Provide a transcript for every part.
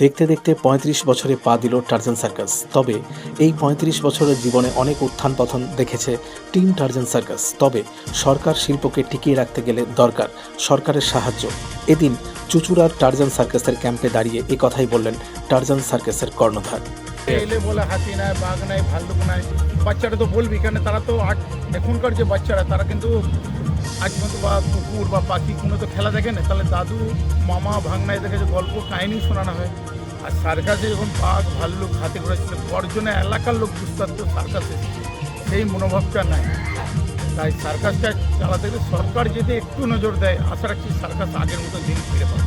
দেখতে দেখতে পঁয়ত্রিশ বছরে পা দিল টার্জান সার্কাস। তবে এই পঁয়ত্রিশ বছরের জীবনে অনেক উত্থান পথন দেখেছে টিম টার্জান সার্কাস। তবে সরকার শিল্পকে টিকিয়ে রাখতে গেলে দরকার সরকারের সাহায্য। এদিন চুচুড়ার টার্জান সার্কাসের ক্যাম্পে দাঁড়িয়ে কথাই বললেন টার্জান সার্কাসের কর্ণধার। এলে বলে, হাতি নাই, বাঘ নাই, ভাল্লুক নাই। বাচ্চারা তো বলবি কেন তারা তো আজ এখনকার যে বাচ্চারা, তারা কিন্তু আজ পর্যন্ত বা কুকুর বা পাখি কোনো তো খেলা দেখে না। তাহলে দাদু, মামা ভাগনা এদেরকে যে গল্প, কাহিনী শোনানো হয়। আর সার্কাসে যখন বাঘ, ভাল্লুক, হাতি ঘোড়া ছিল গর্জনে এলাকার লোক পারতো সার্কাস সেই মনোভাবটা নাই। তাই সার্কাসটা চালাতে গেলে সরকার যদি একটু নজর দেয়, আশা রাখছি সার্কাস আগের মতো দিন ফিরে পাবে।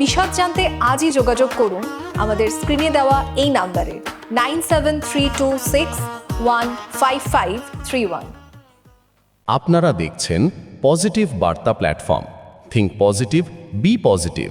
বিশদ জানতে আজই যোগাযোগ করুন। আমাদের স্ক্রিনে দেওয়া এই নাম্বারে। Nine seven three two six one five five three one. আপনারা দেখছেন পজিটিভ বার্তা platform. Think positive be positive